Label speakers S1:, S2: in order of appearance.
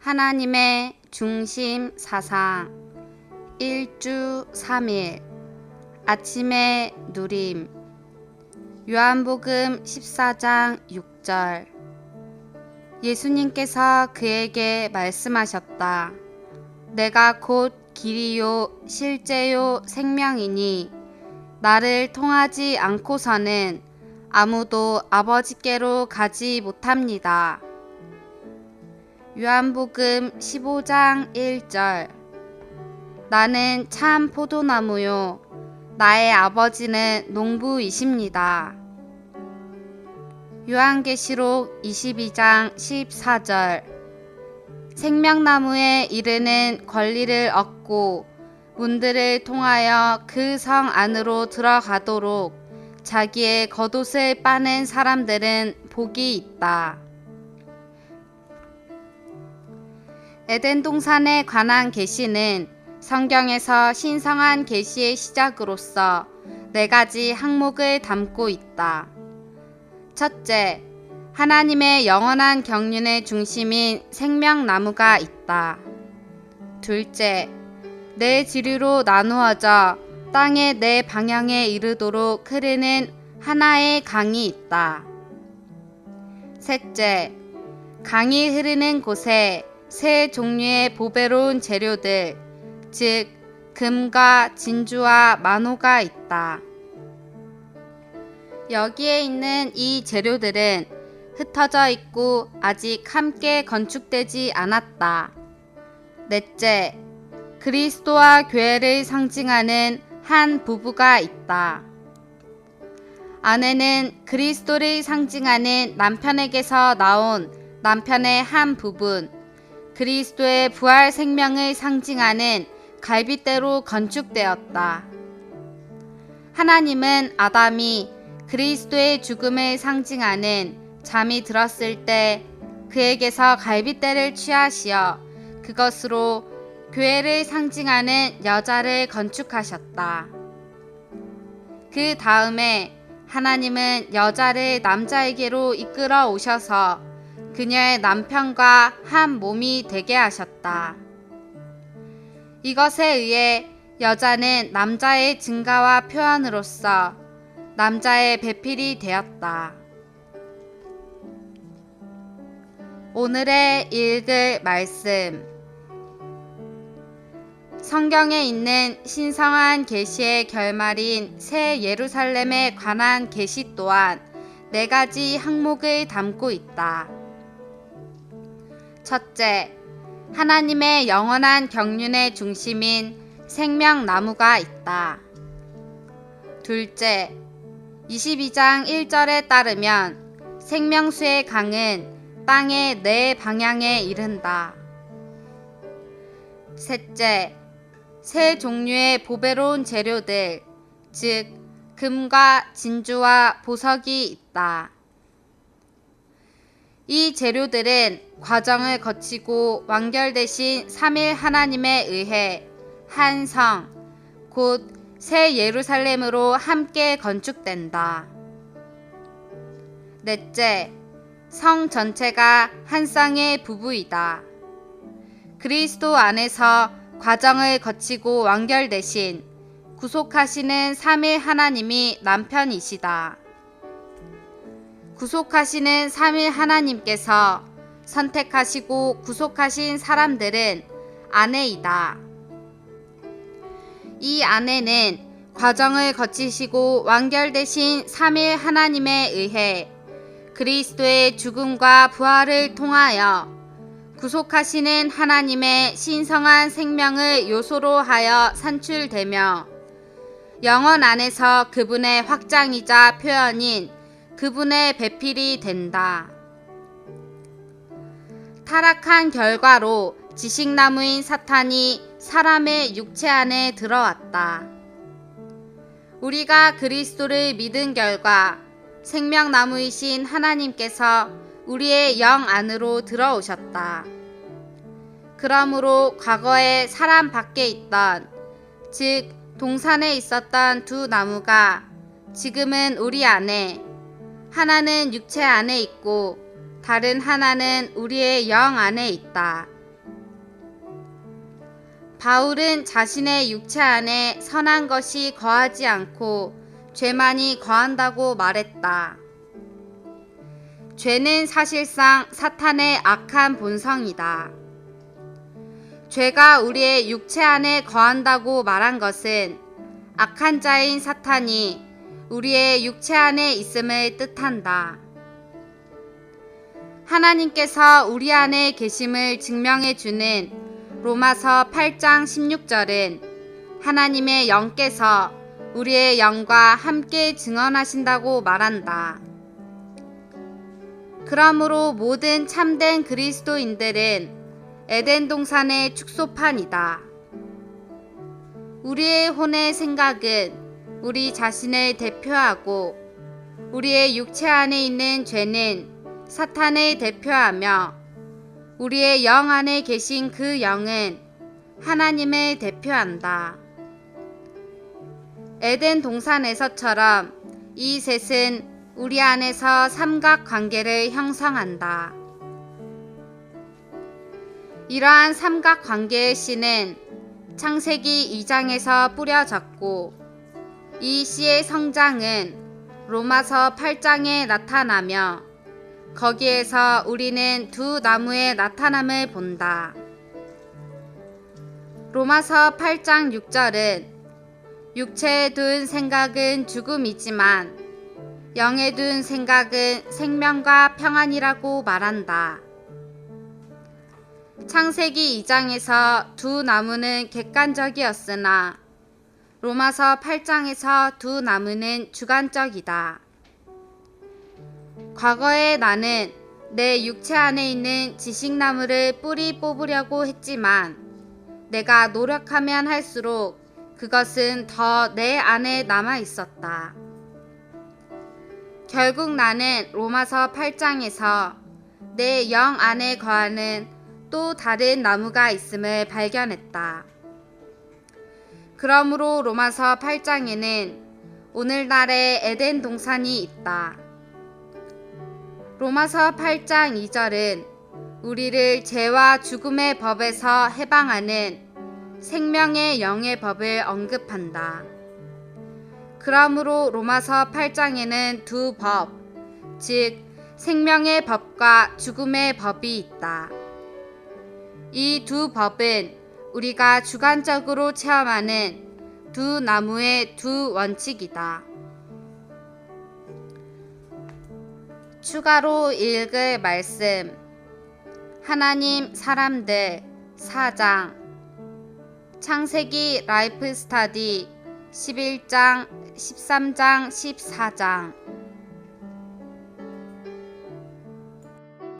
S1: 하나님의 중심 사상 1주 3일 아침의 누림 요한복음 14장 6절 예수님께서 그에게 말씀하셨다. 내가 곧 길이요 실제요 생명이니 나를 통하지 않고서는 아무도 아버지께로 가지 못합니다. 요한복음 15장 1절 나는 참 포도나무요 나의 아버지는 농부이십니다. 요한계시록 22장 14절 생명나무에 이르는 권리를 얻고 문들을 통하여 그 성 안으로 들어가도록 자기의 겉옷을 빠는 사람들은 복이 있다. 에덴 동산에 관한 계시는 성경에서 신성한 계시의 시작으로서 네 가지 항목을 담고 있다. 첫째, 하나님의 영원한 경륜의 중심인 생명나무가 있다. 둘째, 네 지류로 나누어져 땅의 네 방향에 이르도록 흐르는 하나의 강이 있다. 셋째, 강이 흐르는 곳에 세 종류의 보배로운 재료들, 즉 금과 진주와 만호가 있다. 여기에 있는 이 재료들은 흩어져 있고 아직 함께 건축되지 않았다. 넷째, 그리스도와 교회를 상징하는 한 부부가 있다. 아내는 그리스도를 상징하는 남편에게서 나온 남편의 한 부분, 그리스도의 부활 생명을 상징하는 갈빗대로 건축되었다. 하나님은 아담이 그리스도의 죽음을 상징하는 잠이 들었을 때 그에게서 갈빗대를 취하시어 그것으로 교회를 상징하는 여자를 건축하셨다. 그 다음에 하나님은 여자를 남자에게로 이끌어 오셔서 그녀의 남편과 한 몸이 되게 하셨다. 이것에 의해 여자는 남자의 증가와 표현으로서 남자의 배필이 되었다. 오늘의 읽을 말씀 성경에 있는 신성한 계시의 결말인 새 예루살렘에 관한 계시 또한 네 가지 항목을 담고 있다. 첫째, 하나님의 영원한 경륜의 중심인 생명나무가 있다. 둘째, 22장 1절에 따르면 생명수의 강은 땅의 네 방향에 이른다. 셋째, 세 종류의 보배로운 재료들, 즉 금과 진주와 보석이 있다. 이 재료들은 과정을 거치고 완결되신 3일 하나님에 의해 한 성, 곧 새 예루살렘으로 함께 건축된다. 넷째, 성 전체가 한 쌍의 부부이다. 그리스도 안에서 과정을 거치고 완결되신 구속하시는 3일 하나님이 남편이시다. 구속하시는 3일 하나님께서 선택하시고 구속하신 사람들은 아내이다. 이 아내는 과정을 거치시고 완결되신 3일 하나님에 의해 그리스도의 죽음과 부활을 통하여 구속하시는 하나님의 신성한 생명을 요소로 하여 산출되며 영원 안에서 그분의 확장이자 표현인 그분의 배필이 된다. 타락한 결과로 지식나무인 사탄이 사람의 육체 안에 들어왔다. 우리가 그리스도를 믿은 결과 생명나무이신 하나님께서 우리의 영 안으로 들어오셨다. 그러므로 과거에 사람 밖에 있던, 즉, 동산에 있었던 두 나무가 지금은 우리 안에, 하나는 육체 안에 있고, 다른 하나는 우리의 영 안에 있다. 바울은 자신의 육체 안에 선한 것이 거하지 않고 죄만이 거한다고 말했다. 죄는 사실상 사탄의 악한 본성이다. 죄가 우리의 육체 안에 거한다고 말한 것은 악한 자인 사탄이 우리의 육체 안에 있음을 뜻한다. 하나님께서 우리 안에 계심을 증명해 주는 로마서 8장 16절은 하나님의 영께서 우리의 영과 함께 증언하신다고 말한다. 그러므로 모든 참된 그리스도인들은 에덴 동산의 축소판이다. 우리의 혼의 생각은 우리 자신을 대표하고 우리의 육체 안에 있는 죄는 사탄을 대표하며 우리의 영 안에 계신 그 영은 하나님을 대표한다. 에덴 동산에서처럼 이 셋은 우리 안에서 삼각 관계를 형성한다. 이러한 삼각 관계의 씨는 창세기 2장에서 뿌려졌고 이 씨의 성장은 로마서 8장에 나타나며 거기에서 우리는 두 나무의 나타남을 본다. 로마서 8장 6절은 육체에 둔 생각은 죽음이지만 영에 둔 생각은 생명과 평안이라고 말한다. 창세기 2장에서 두 나무는 객관적이었으나 로마서 8장에서 두 나무는 주관적이다. 과거에 나는 내 육체 안에 있는 지식나무를 뿌리 뽑으려고 했지만 내가 노력하면 할수록 그것은 더 내 안에 남아 있었다. 결국 나는 로마서 8장에서 내 영 안에 거하는 또 다른 나무가 있음을 발견했다. 그러므로 로마서 8장에는 오늘날의 에덴 동산이 있다. 로마서 8장 2절은 우리를 죄와 죽음의 법에서 해방하는 생명의 영의 법을 언급한다. 그러므로 로마서 8장에는 두 법, 즉 생명의 법과 죽음의 법이 있다. 이 두 법은 우리가 주관적으로 체험하는 두 나무의 두 원칙이다. 추가로 읽을 말씀. 하나님 사람들 4장. 창세기 라이프 스타디 11장 13장 14장